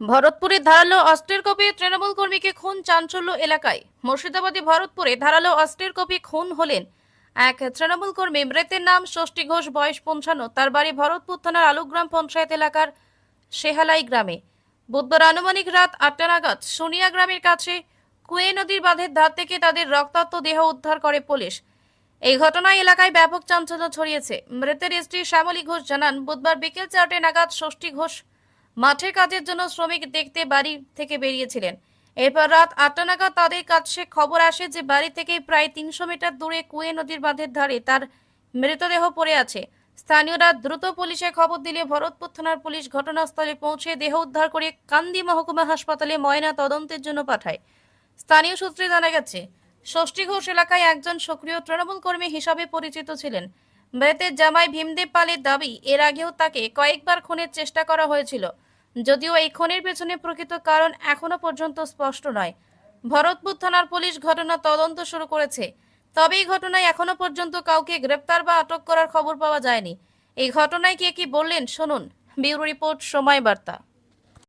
ভরতপুরে ধারালো অস্ত্রের কোপে তৃণমূল কর্মীকে খুন চাঞ্চল্য এলাকায়। মুর্শিদাবাদে ভরতপুরে ধারালো অস্ত্রের কোপে খুন হলেন এক তৃণমূল কর্মী। মৃতের নাম ষষ্ঠী ঘোষ, বয়স পঞ্চান্ন। তার বাড়ি ভরতপুর থানার আলুগ্রাম পঞ্চায়েত এলাকার সেহালাই গ্রামে। বুধবার আনুমানিক রাত আটটা নাগাদ সোনিয়া গ্রামের কাছে কুয়ে নদীর বাঁধের ধার থেকে তাদের রক্তাক্ত দেহ উদ্ধার করে পুলিশ। এই ঘটনায় এলাকায় ব্যাপক চাঞ্চল্য ছড়িয়েছে। মৃতের স্ত্রী শ্যামলী ঘোষ জানান, বুধবার বিকেল চারটে নাগাদ ষষ্ঠী ঘোষ মাঠের কাজের জন্য শ্রমিক দেখতে বাড়ি থেকে বেরিয়েছিলেন। এরপর রাত আটটা নাগাদ তাদের কাছে খবর আসে যে বাড়ি থেকে প্রায় তিনশো মিটার দূরে কুয়ে নদীর বাঁধের ধারে তার মৃতদেহ পড়ে আছে। স্থানীয়রা দ্রুত পুলিশে খবর দিলে ভরতপুর থানার পুলিশ ঘটনাস্থলে পৌঁছে দেহ উদ্ধার করে কান্দি মহকুমা হাসপাতালে ময়না তদন্তের জন্য পাঠায়। স্থানীয় সূত্রে জানা গেছে, ষষ্ঠী ঘোষ এলাকায় একজন সক্রিয় তৃণমূল কর্মী হিসাবে পরিচিত ছিলেন। মৃতের জামাই ভীমদেব পালের দাবি, এর আগেও তাকে কয়েকবার খুনের চেষ্টা করা হয়েছিল। যদিও এই খনির পেছনে প্রকৃত কারণ এখনও পর্যন্ত স্পষ্ট নয়। ভরতপুর থানার পুলিশ ঘটনা তদন্ত শুরু করেছে। তবে এই ঘটনায় এখনও পর্যন্ত কাউকে গ্রেপ্তার বা আটক করার খবর পাওয়া যায়নি। এই ঘটনায় কে কি বললেন, শুনুন। ব্যুরো রিপোর্ট, সময় বার্তা।